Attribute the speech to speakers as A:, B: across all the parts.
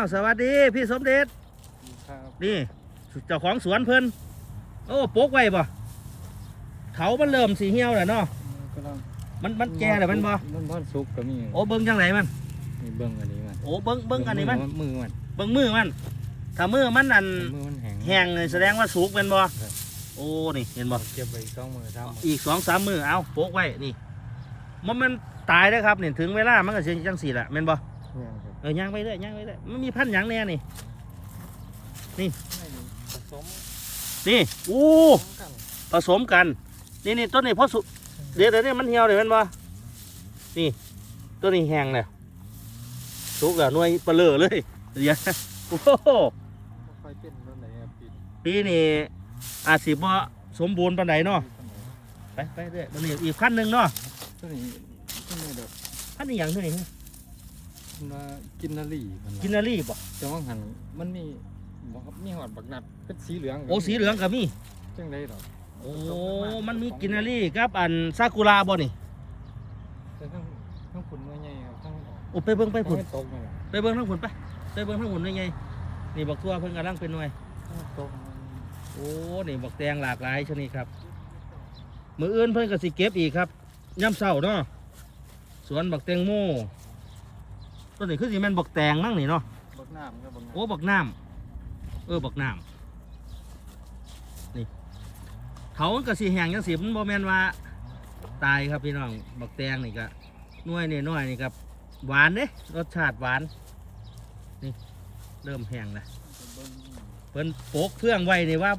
A: าวสวัสดีพี่สมเด็จ
B: ครับ
A: นี่เจ้าของสวนเพิ่นโอ้โป๊กไว้บ่เขามันเริ่มสีเหี่ยวแล้วเนาะ
B: กำลัง
A: มันมันแก่แล้วมันบ่
B: มันบ้านสุกก็มี
A: โอ้เบิ่งจังไหนมัน
B: มีเบิ้งอันนี้มัน
A: โอ้เบิ่งเบิ่งอันนี้มัน
B: มือมัน
A: เบิ่งมือมันถ้ามือมันอัน
B: มือมันแห้ง
A: แห้งเลยแสดงว่าสุกเป็นบ่
B: ครับ
A: โอ้นี่เห็นบ่
B: เก็บไว้สองมือสามมือ
A: อีกสองสามมือเอาโป๊กไว้นี่มันมันตายแล้วครับนี่ถึงเวลามันก็สิจังสี่ละแม่นบ่
B: เนี่ยครับ
A: เออย่างไปเรื่อยย่างไปเรื่อยมันมีพันธุ์หยังแน่นี่
B: ไม่ผสม
A: นี่ อู้
B: กัน
A: ผสมกัน นี่นี่ต้นนี้พอสุเดี๋ยวเดี๋ยวนี้มันเหี่ยวเลยแมันบ่นี่ต้นนี้แห้งแล้วสุกแล้วหน่วยเปลือเลยเดี๋ยวโอ้โห
B: ค่อยเป็นต้นไหนครับปีน
A: ปีนี้อาจสิบ่สมบูรณ์ปานใดเนาะไปไปเรื่อยมันนี่อีกพันธุ์หนึ่งเนาะ
B: ต้นนี้ต้นนี้เด็ก
A: พันธุ์นี้หยังตัวนี้
B: มากินนาลีมัน
A: กินนารีบ่
B: จะมองหันมันมีบอกครับมีหอดบักนัดเป็นสีเหลือง
A: โอ้สีเหลืองก็มี
B: จังได้หรอ
A: โอ้มันมีกินนารีกับอันซากุระบ่นี่
B: แต่ทั้งทั้งขุนว่าไงครับทั้ง
A: โอ้ไปเบิ่งไป
B: ทั้ง
A: ผุน
B: ไม่ตกนี่แหละ
A: ไปเบิ่งทั้งผุนไปไปเบิ่งทั้งผุนได้ไงนี่บักทั่วเพิ่นกำลังเป็นหน่วย
B: ทั้งตก
A: โอ้นี่บักแตงหลากหลายชนิดครับมืออื่นเพิ่นก็สิเก็บอีกครับย่ำเสาเนาะสวนบักแตงโม ต้นนี้คือสิแม่นบักแตงมั่งนี่เนาะ
B: บักน้ำครับบักน้ำ
A: โอ้บักน้ำเออบักน้ำนี่เขามันก็สิแห้งจังสิมันบ่แม่นว่าตายครับพี่น้องบักแตงนี่ก็หน่วยนี่น้อยนี่ครับหวานเด้รสชาติหวานนี่เริ่มแห้งแล้วเพิ่นโปกเครื่องไว้นี่ว่า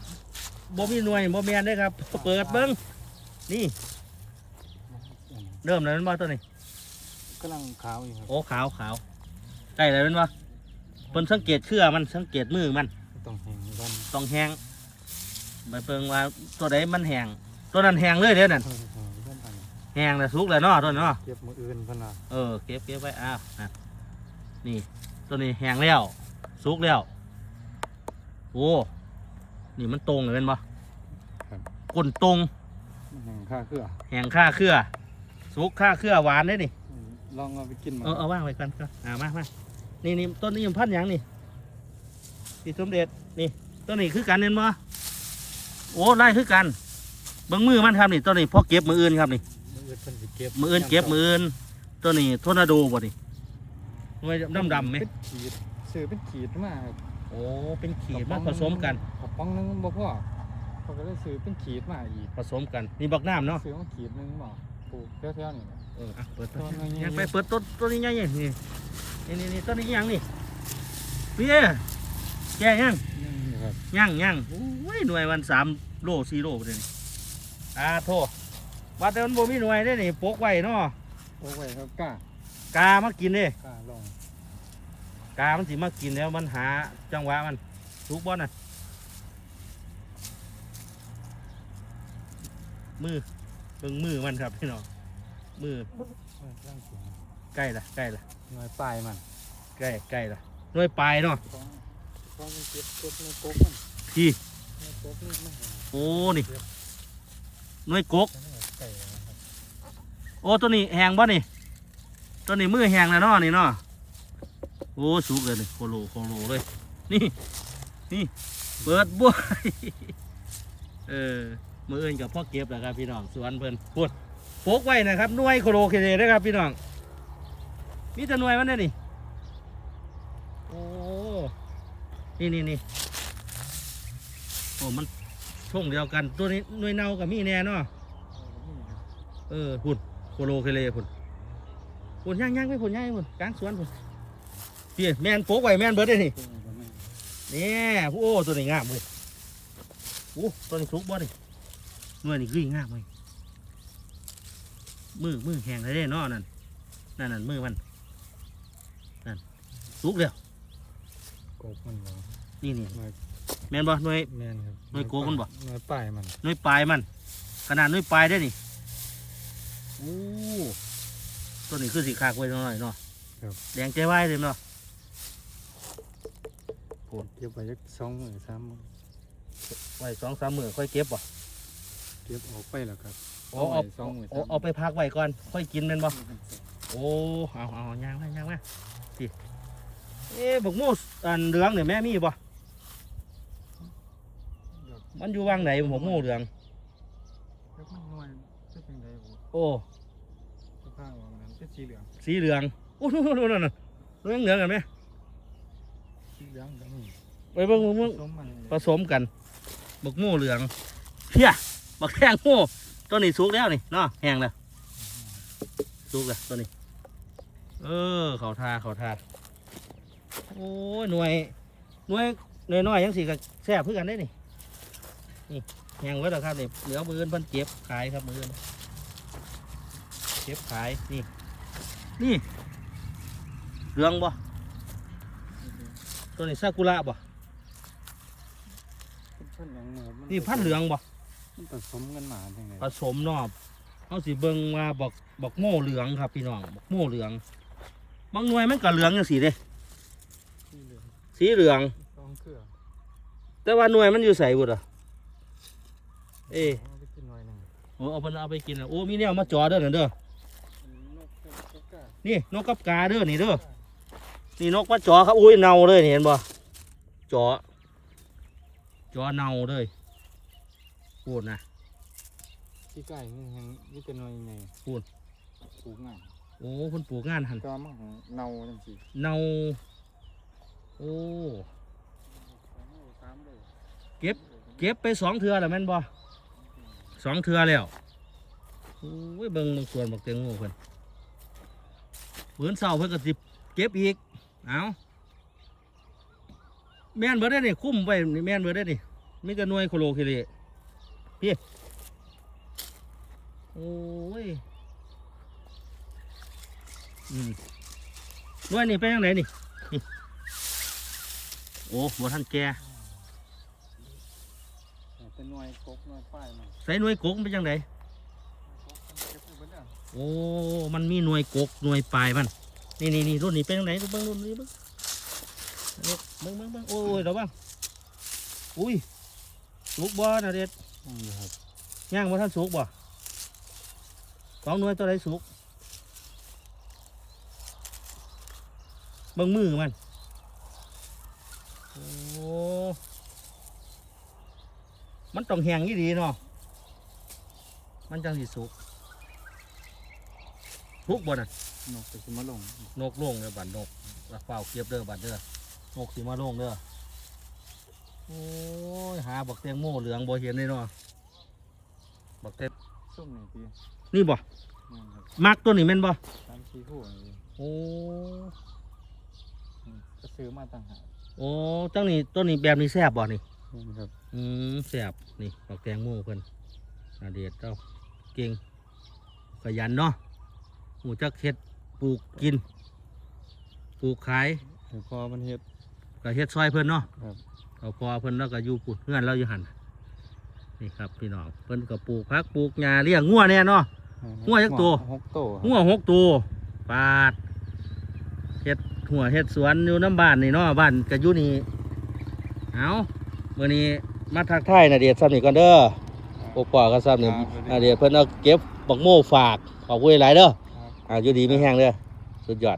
A: บ่มีหน่วยบ่แม่นได้ครับเปิดเบิ้งนี่ เริ่มแล้วแมันบ่ตัวนี้
B: กำลังขาวอยู่ครับ
A: โอ้ขาวขาวใก ล้แล้วแมันบ่เพิ่นสังเกตเครือมันสังเกตมือมัน
B: ต้องแห้งกัน
A: ต้องแห้งไปเบิ่งว่าตัวใดมันแห้งตัวนั้นแห้งเลยเด้อนั่น
B: ต้องแห้งกันอัน
A: แห้งแล้วสุกแล้วเนาะตัวนั้นเนาะ
B: เก็บมืออื่นเพิ่นน่ะ
A: เออเก็บเก็บไว้อ้าวอะนี่ ตัวนี้แห้งแล้วสุกแล้วโอ้นี่มันตรงเลยเป็นบ่ก้นตรง
B: แห้งค่าเครือ
A: แห้งค่าเครือสุกค่าเครือหวานได้นี่
B: ลองเอาไปกินมา
A: เออเอาว่างไว้กันก็อ่ามามา นี่นี่ต้นนี้มันพันธุ์หยังนี่พี่สมเด็จนี่ต้นนี้คือกันเห็นบ่โอ้ไล่คือกันเบิ่งมือมันครับนี่ต้นนี้พอเก็บมืออื่นครับนี่
B: มืออื่นเพิ่นสิเก็บ
A: มืออื่นเก็บมืออื่นต้นนี้ทอร์นาโดบ่นี่ไว้ดำดำๆไหม
B: เป็นขีดซื้อเป็นขีดมาครับ
A: โอ้เป็นขีดมาผสมกัน
B: กระป๋องหนึงบ่พอเขาก็เลยซื้อเป็นขีดมาอีก
A: ผสมกันนี่บักน้ำเนาะ
B: ซื้อมาขีดหนึงบ่ปลูกแถวๆนี่
A: เอออะเปิด
B: ต้นอะไร
A: ยังไปเปิดต้นต้นนี้ยังนี่ นี่นี่นี่ต้นนี้ยังนี่พี่เอ้แก่ยัง
B: นี่ครับ
A: ย่างย่างโอ้ยหน่วยวันสามโลสี่โลเลยนี่อ่าโทษว่าแต่มันบ่มีหน่วยได้นี่ปกไว้เนาะ
B: โอ้ไว้ครับกล้ากา
A: มากินเด้
B: กล้าลอง
A: กามันสิมากินแล้วมันหาจังหวะมันทุกบ่น่ะมือเบิ่งมือมันครับพี่น้องมือ
B: ร่างกิน
A: ใกล้ละใกล้ละ
B: หน่วยปลายมัน
A: ใกล้ใกล้ละหน่วยปลายเนาะ
B: ของของมันเก็บกบในกบมัน
A: พี่
B: ในกบนี่มัน
A: โอ้นี่หน่วยกก
B: ไก่นะครับ
A: โอ้ตัวนี้แหงบ่นี่ตัวนี้มือแหงแล้วเนาะนี่เนาะโอ้สุกเลยนี่โคโลโคโลเลย นี่นี่เปิดบัวเออมืออื่นกับพ่อเก็บแหละครับพี่น้องสวนเพิ่นพูดโปกไว้นะครับหน่วยโคโลเคเดนะครับพี่น้อง มีแต่หน่วยมันได้นี่ โอ้ นี่นี่นี่โอ้มันช่วงเดียวกัน ตัวนี้หน่วยเน่ากับมีแน่เนาะ เออพุ่นโคโลเคเลพุ่นพุ่นย่างย่างไปพุ่นย่างไปพุ่นกลางสวนพุ่นพี่แมนโป๊กไว้แมนเบิร์ดได้นี่นี่ผู้โอ้ตัวนี้งามเลยโอ้ตัวนี้สุกบ่นี่หน่วยนี่คืองามเลยมือมือแห้งเลยเด้เนาะนั่นนั่นนั่นมือมัน สุกแล้ว
B: กบมันเหรอ
A: นี่นี่
B: หน่วย
A: แมนบ่หน่วย
B: แม่นครับ
A: หน่วยโกบมันบ่
B: หน่วยปลายมัน
A: หน่วยปลายมัน ขนาดหน่วยปลายได้นี่โอ้ตัวนี้คือสีขากไว้หน่อยเนาะแดงใจไว้เลยเนาะ
B: เก็บไว้สักสองมือสามมือ
A: ไว้สองสามมือค่อยเก็บบ่
B: เก็บออกไปแล้วครับ
A: โอ้เอา
B: ไว้สองมือ
A: โอ้เอาไปพักไว้ก่อน ค่อยกินแมันบ่ โอ้ เอาเอาย่างมาย่างมาสิ เอ๊ะบกโม่อันเหลืองเนี่ยแม่มีบ่มันอยู่วางไหนบกม่เหลือง
B: เดี๋ยวมันหน่วยเป็นจังบ่
A: โอ้
B: สภาพว่ามันเป็นสีเหลือง
A: สีเหลืองโอ้โหนั่นนั่นนั่นเหลืองเหลืองกันไหม
B: สีเหลืองก็มี
A: ไปเบิ่งบิ่ง
B: ผ
A: เบิ่ง
B: สมมัน
A: ผสมกันบกม่เหลืองเพี้ยบักแทงม่ตัวนี้สุกแล้วนี่เนาะแห้งแล้วสุกแล้วตัวนี้ เออเขาทาเขาทา โอ้ยหน่วยหน่วยหน่วยน้อยๆยังสิกับแซ่บเพื่อกันได้นี่นี่แห้งไว้แล้วครับนี่เหลือมืออื่นเพิ่นเจ็บขายครับมืออื่นเจ็บขายนี่นี่เหลืองบ่ตัวนี้ซากุระบ่
B: เป็นพันธุ์เหลืองหมูมั
A: นี่พันธุ์เหลืองบ่
B: มันผสมกันมาจังได
A: ผสมเนอบเขาสิเบิ่งว่าบอกบอกโม่เหลืองครับพี่น้องบอกโม่เหลือง บางหน่วยมันก็เหลืองจังสีเด้
B: สีเหลือง
A: สีเหลือง
B: ต้องเครือ
A: แต่ว่าหน่วยมันอยู่ใส่บุตรอะเอ้ย
B: เอาไปกินหน่อยหนึง
A: โอ้เอาไปเอาไปกินแล้วโอ้มีแนวมาจอเด้อนั่นเด้อ
B: นกกกา
A: นี่นกกับกาเด้อนี่เด้อ นี่นกมาจอครับ อุ้ยเน่าเลยนี่เห็นบ่จอ จอเน่าเลยพูดนะ
B: ที่ใกล้นี่ยังมีแต่หน่วยใหญ่
A: พูด
B: ปลูกง่าย
A: โอ้เพิ่นปลูกงานหัน
B: ก็มันของเนาจังซี่
A: เน่า โอ้
B: สามเล
A: เก็บเก็บไปสองเทือแล้วแม่นบ่สองเทือแล้วโอ้ยเบิ่งบางส่วนบักเตียงง่เพิ่นเพิ่นเศร้าเพิ่นก็สิเก็บอีกเอาแม่นเบิดได้นี่คุ้มไว้นี่แม่นเบิดได้นี่มีแต่หน่วยโคโลคิเลพี่โอ้ยอืมนวยนี่เป็นยังไงนี่นี่ โอ้บ่ทันแก่
B: เป็นหน่วยกกหน่วยป้ายมัน
A: ใส่หน่วยกกมันเป็นยังไง
B: กกมันเก็บไว้เบิดแล้ว
A: โอ้ มันมีหน่วยกกหน่วยปลายมัน นี่นี่นี่รุ่นนี้เป็นยังไงเบิ้งรุ่นนี้เบิ้งอันนี้เบิ้งเบิ้งเบิ้งโอ้ยเดี๋ยวบ้างอุ้ยสุกบ่นะเด็ด
B: อืมครับ
A: ย่างบ่ท่านสุกบ่สองหน่วยตัวใดสุกเบิ้งมือมัน โอ้ มันต้องแห้งยี่ดีเนาะมันจังสิสุกทุกบ่น่ะ
B: นกไปสิมาลง
A: นกลงเด้อบัดนกแล้วเฝ้าเก็บเด้อบัดเด้อนกสิมาลงเด้อโอ้ยหาบักแตงโมเหลืองบ่เห็นเลยเนาะบักแตง
B: ส้มนี่พี่
A: นี่บ่
B: นั่นครับ
A: มักตัวนี้แม่นบ่
B: สามสี่คู่นี่
A: โอ้
B: อืมก็ซื้อมาต่างหาก
A: โอ้จังนี้ตัวนี้แบบนี้แซ่บบ่นี่
B: นี่ ครับ
A: อืมแซ่บนี่บักแตงโมเพิ่นนาเดชเจ้าเก่งขยันเนาะหูจักเฮ็ดปลูกกินปลูกขาย
B: เดี๋ยวพอมันเฮ็ด
A: ก็เฮ็ดซอยเพิ่นเนาะ
B: ครับ
A: เอาพอเพิ่นแล้วก็อยู่ปุดเงื่อนเราอยู่หันนี่ครับพี่น้องเพิ่นก็ปลูกพักปลูกหญ้าเลี้ยงงัวเนี่ยเนาะ หัวจักตัว
B: หกตัว
A: งัวหกตัวปาดเฮ็ดหัวเฮ็ดสวนอยู่น้ำบ้านนี่เนาะบ้านก็อยู่นี่เอา มื้อนี้มาทักทายนาเดียดซ้ำนี่ก่อนเด้อปกปอกันซ้ำนี่นาเดียดเพิ่นเอาเก็บบักโม่ฝากขอบคุณหลายเด้อ
B: ครับ
A: อ่าอยู่ดีไม่แห้งเด้อสุดยอด